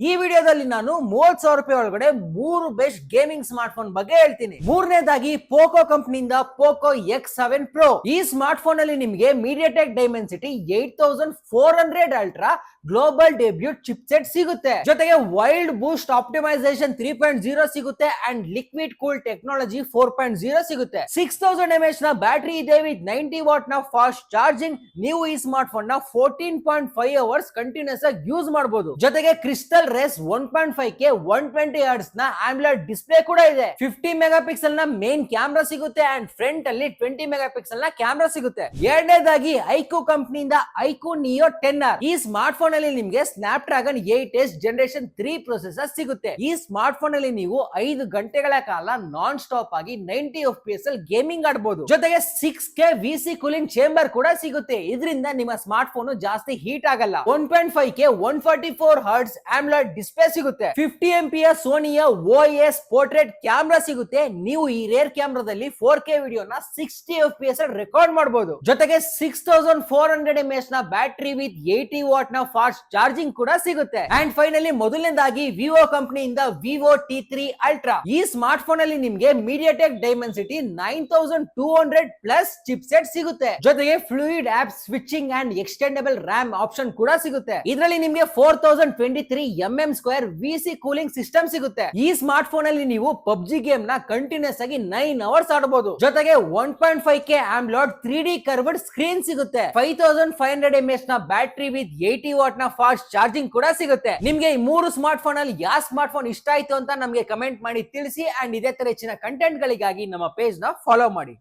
ಈ ವಿಡಿಯೋದಲ್ಲಿ ನಾನು ಮೂವತ್ ಸಾವಿರ ರೂಪಾಯಿ ಒಳಗಡೆ ಮೂರು ಬೆಸ್ಟ್ ಗೇಮಿಂಗ್ ಸ್ಮಾರ್ಟ್ ಫೋನ್ ಬಗ್ಗೆ ಹೇಳ್ತೀನಿ. ಮೂರನೇದಾಗಿ ಪೋಕೋ ಕಂಪ್ನಿಯಿಂದ ಪೋಕೋ ಎಕ್ಸ್ ಸೆವೆನ್ ಪ್ರೋ ಈ ಸ್ಮಾರ್ಟ್ ಫೋನ್ ಅಲ್ಲಿ ನಿಮಗೆ MediaTek Dimensity eight thousand four hundred ultra global debut chipset ಸಿಗುತ್ತೆ. ಜೊತೆಗೆ wild boost optimisation three point zero ಸಿಗುತ್ತೆ and liquid cool technology four point zero ಸಿಗುತ್ತೆ. ಸಿಕ್ಸ್ ತೌಸಂಡ್ ಎಂ ಎಚ್ನ battery ಇದೆ with ninety ವಾಟ್ನ fast charging ನೀವು ಈ smart ಫೋನ್ನ fourteen point five hours continuous ಆಗಿ ಯೂಸ್ ಮಾಡಬಹುದು ಜೊತೆಗೆ crystal res one point five K one twenty ಹರ್ಡ್ಸ್ನ AMOLED display ಕೂಡ ಇದೆ. ಫಿಫ್ಟಿ ಮೆಗಾ ಪಿಕ್ಸೆಲ್ನ ಮೇನ್ ಕ್ಯಾಮ್ರಾ ಸಿಗುತ್ತೆ ಅಂಡ್ ಫ್ರಂಟ್ ಅಲ್ಲಿ ಟ್ವೆಂಟಿ ಮೆಗಾ ಪಿಕ್ಸೆಲ್ನ ಕ್ಯಾಮ್ರಾ ಸಿಗುತ್ತೆ. ಎರಡನೇದಾಗಿ ಐಕು ಕಂಪ್ನಿಯಿಂದ ಐಕು ನಿಯೋ ಟೆನ್ ಆರ್. ಈ ಸ್ಮಾರ್ಟ್ ಫೋನ್ ಅಲ್ಲಿ ನಿಮಗೆ Snapdragon eight S generation three processor ಸಿಗುತ್ತೆ. ಈ ಸ್ಮಾರ್ಟ್ ಫೋನ್ ಅಲ್ಲಿ ನೀವು ಐದು ಗಂಟೆಗಳ ಕಾಲ ನಾನ್ ಸ್ಟಾಪ್ ಆಗಿ ನೈಂಟಿ ಎಫ್ ಪಿ ಎಸ್ ಅಲ್ಲಿ ಗೇಮಿಂಗ್ ಆಡಬಹುದು ಜೊತೆಗೆ six K V C cooling chamber ಕೂಡ ಸಿಗುತ್ತೆ. ಇದರಿಂದ ನಿಮ್ಮ ಸ್ಮಾರ್ಟ್ ಫೋನ್ ಜಾಸ್ತಿ ಹೀಟ್ ಆಗಲ್ಲ. One point five K one forty four hertz AMOLED display ಸಿಗುತ್ತೆ. ಫಿಫ್ಟಿ ಎಂ ಪಿ ಸೋನಿಯ ಓ ಎಸ್ ಪೋರ್ಟ್ರೇಟ್ ಕ್ಯಾಮ್ರಾ ಸಿಗುತ್ತೆ. ನೀವು ಈ ರೇರ್ ಕ್ಯಾಮ್ರಾದಲ್ಲಿ ಫೋರ್ ಕೆ ವಿಡಿಯೋನ sixty F P S record ಮಾಡಬಹುದು ಜೊತೆಗೆ six thousand four hundred M ಎಸ್ನ ಬ್ಯಾಟರಿ ವಿತ್ ಏಟಿ ವಾಟ್ನ ಫಾಸ್ಟ್ ಚಾರ್ಜಿಂಗ್ ಕೂಡ ಸಿಗುತ್ತೆ. ಅಂಡ್ ಫೈನಲಿ ಮೊದಲನೇದಾಗಿ ವಿವೋ ಕಂಪನಿಯಿಂದ ವಿವೋ ಟಿ ತ್ರೀ ಅಲ್ಟ್ರಾ ಈ ಸ್ಮಾರ್ಟ್ ಫೋನ್ ಅಲ್ಲಿ ನಿಮ್ಗೆ MediaTek Dimensity nine thousand two hundred plus chipset ಸಿಗುತ್ತೆ. ಜೊತೆಗೆ fluid app switching and extendable RAM option ಕೂಡ ಸಿಗುತ್ತೆ. ಇದರಲ್ಲಿ ನಿಮಗೆ four thousand twenty three M M square V C cooling system ಸಿಗುತ್ತೆ. ಈ ಸ್ಮಾರ್ಟ್ ಫೋನ್ ಅಲ್ಲಿ ನೀವು ಪಬ್ಜಿ ಗೇಮ್ನ ಕಂಟಿನ್ಯೂಸ್ ಆಗಿ ನೈನ್ ಅವರ್ಸ್ ಆಡಬಹುದು ಜೊತೆಗೆ one point five K AMOLED three D curved screen ಸಿಗುತ್ತೆ. Five thousand five hundred M ಎಸ್ನ ಬ್ಯಾಟ್ರಿ ವಿತ್ ಏಟಿ ವಾಟ್ನ ಫಾಸ್ಟ್ ಚಾರ್ಜಿಂಗ್ ಕೂಡ ಸಿಗುತ್ತೆ. ನಿಮ್ಗೆ ಈ ಮೂರು ಸ್ಮಾರ್ಟ್ ಫೋನ್ ಅಲ್ಲಿ ಯಾವ ಸ್ಮಾರ್ಟ್ ಫೋನ್ ಇಷ್ಟ ಆಯ್ತು ಅಂತ ನಮಗೆ ಕಮೆಂಟ್ ಮಾಡಿ ತಿಳಿಸಿ ಅಂಡ್ ಇದೇ ತರ ಹೆಚ್ಚಿನ ಕಂಟೆಂಟ್ ಗಳಿಗಾಗಿ ನಮ್ಮ ಪೇಜ್ನ ಫಾಲೋ ಮಾಡಿ.